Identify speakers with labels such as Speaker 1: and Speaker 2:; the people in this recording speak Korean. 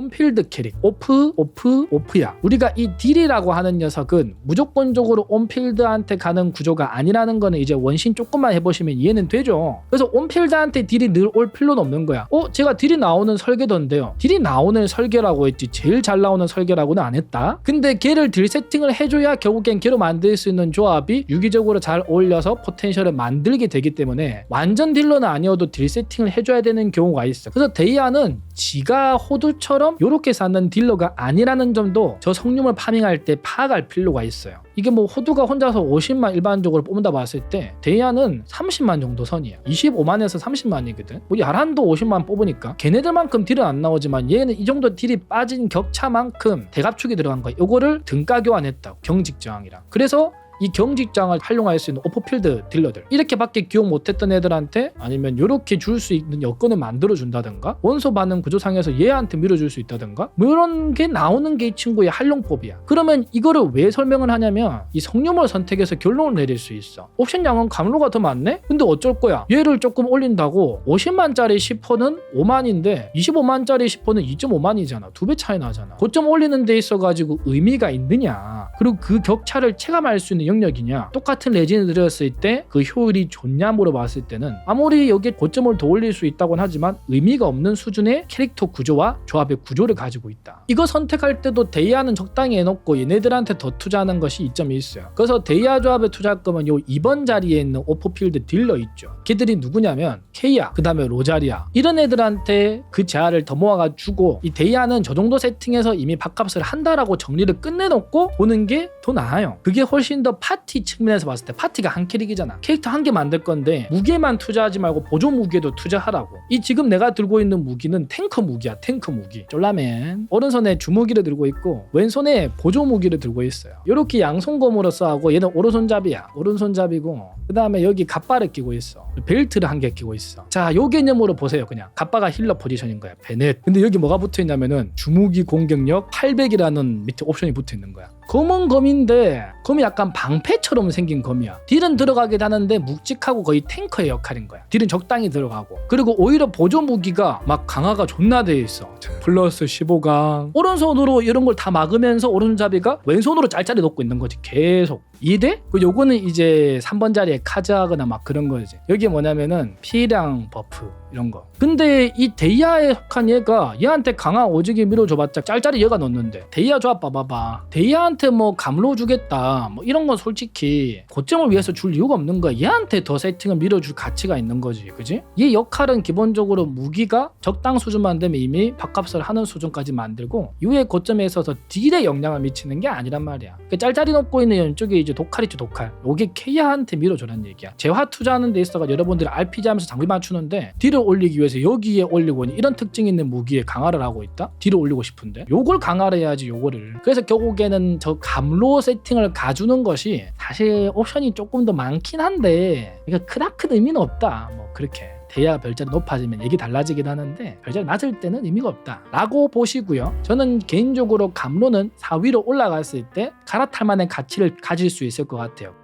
Speaker 1: 온필드 캐릭 오프 오프 오프야. 우리가 이 딜이라고 하는 녀석은 무조건적으로 온필드한테 가는 구조가 아니라는 거는 이제 원신 조금만 해보시면 이해는 되죠. 그래서 온필드한테 딜이 늘 올 필요는 없는 거야. 어 제가 딜이 나오는 설계던데요. 딜이 나오는 설계라고 했지 제일 잘 나오는 설계라고는 안 했다? 근데 걔를 딜 세팅을 해줘야 결국엔 걔로 만들 수 있는 조합이 유기적으로 잘 어울려서 포텐셜을 만들게 되기 때문에 완전 딜러는 아니어도 딜 세팅을 해줘야 되는 경우가 있어. 그래서 데이아는 지가 호두처럼 요렇게 쌓는 딜러가 아니라는 점도 저 성룡을 파밍할 때 파악할 필요가 있어요. 이게 뭐 호두가 혼자서 50만 일반적으로 뽑는다 봤을 때 데이아는 30만 정도 선이야 25만에서 30만이거든. 뭐 야란도 50만 뽑으니까 걔네들만큼 딜은 안 나오지만 얘는 이 정도 딜이 빠진 격차만큼 대갑축이 들어간 거야. 요거를 등가 교환했다고 경직 저항이랑. 그래서 이 경직장을 활용할 수 있는 오퍼필드 딜러들. 이렇게밖에 기억 못했던 애들한테 아니면 이렇게 줄 수 있는 여건을 만들어 준다든가 원소 반응 구조상에서 얘한테 밀어줄 수 있다든가 뭐 이런 게 나오는 게 이 친구의 활용법이야. 그러면 이거를 왜 설명을 하냐면 이 성룡을 선택해서 결론을 내릴 수 있어. 옵션 양은 감로가 더 많네? 근데 어쩔 거야? 얘를 조금 올린다고 50만짜리 10%는 5만인데 25만짜리 10%는 2.5만이잖아. 두 배 차이 나잖아. 고점 올리는 데 있어가지고 의미가 있느냐? 그리고 그 격차를 체감할 수 있는 영역이냐? 똑같은 레진을 들였을 때 그 효율이 좋냐 물어봤을 때는 아무리 여기에 고점을 더 올릴 수 있다곤 하지만 의미가 없는 수준의 캐릭터 구조와 조합의 구조를 가지고 있다. 이거 선택할 때도 데이아는 적당히 해놓고 얘네들한테 더 투자하는 것이 이점이 있어요. 그래서 데이아 조합에 투자할 거면 요 2번 자리에 있는 오퍼필드 딜러 있죠. 걔들이 누구냐면 케이아 그 다음에 로자리아. 이런 애들한테 그 재화를 더 모아가 주고 이 데이아는 저 정도 세팅에서 이미 밥값을 한다라고 정리를 끝내놓고 보는 게 더 나아요. 그게 훨씬 더 파티 측면에서 봤을 때 파티가 한 캐릭이잖아. 캐릭터 한 개 만들 건데 무게만 투자하지 말고 보조 무기에도 투자하라고. 이 지금 내가 들고 있는 무기는 탱커 무기야 탱커 무기. 쫄라맨. 오른손에 주무기를 들고 있고 왼손에 보조 무기를 들고 있어요. 이렇게 양손 검으로써 하고 얘는 오른손잡이야. 오른손잡이고 그 다음에 여기 갑바를 끼고 있어. 벨트를 한 개 끼고 있어. 자 요 개념으로 보세요 그냥. 갑바가 힐러 포지션인 거야 베넷. 근데 여기 뭐가 붙어 있냐면은 주무기 공격력 800이라는 밑에 옵션이 붙어 있는 거야. 검은 검인데 검이 약간 방 패처럼 생긴 검이야. 딜은 들어가긴 하는데 묵직하고 거의 탱커의 역할인 거야. 딜은 적당히 들어가고. 그리고 오히려 보조 무기가 막 강화가 존나 돼 있어. 플러스 15강. 오른손으로 이런 걸 다 막으면서 오른손잡이가 왼손으로 짤짤이 놓고 있는 거지. 계속 이해돼? 그 요거는 이제 3번 자리에 카즈하거나 막 그런 거지 여기 뭐냐면은 피해량 버프 이런 거. 근데 이 데이아에 속한 얘가 얘한테 강화 오지게 밀어줘봤자 짤짤이 얘가 넣는데. 데이아 조합 봐봐봐. 데이아한테 뭐 감로 주겠다. 뭐 이런 건 솔직히 고점을 위해서 줄 이유가 없는 거야. 얘한테 더 세팅을 밀어줄 가치가 있는 거지. 그지? 얘 역할은 기본적으로 무기가 적당 수준만 되면 이미 밥값을 하는 수준까지 만들고 이후에 고점에 있어서 딜에 영향을 미치는 게 아니란 말이야. 그 짤짤이 놓고 있는 이쪽에 이제 독칼이죠 독칼 요게 케이아한테 밀어주라는 얘기야. 재화 투자하는 데 있어가 여러분들이 RPG 하면서 장비 맞추는데 딜을 올리기 위해서 여기에 올리고 이런 특징 있는 무기에 강화를 하고 있다? 딜을 올리고 싶은데? 요걸 강화를 해야지 요거를. 그래서 결국에는 저 감로 세팅을 가주는 것이 사실 옵션이 조금 더 많긴 한데 이거 크다 큰 의미는 없다. 뭐 그렇게 대야 별자리 높아지면 얘기 달라지긴 하는데 별자리 낮을 때는 의미가 없다 라고 보시고요. 저는 개인적으로 감로는 4위로 올라갔을 때 갈아탈 만한 가치를 가질 수 있을 것 같아요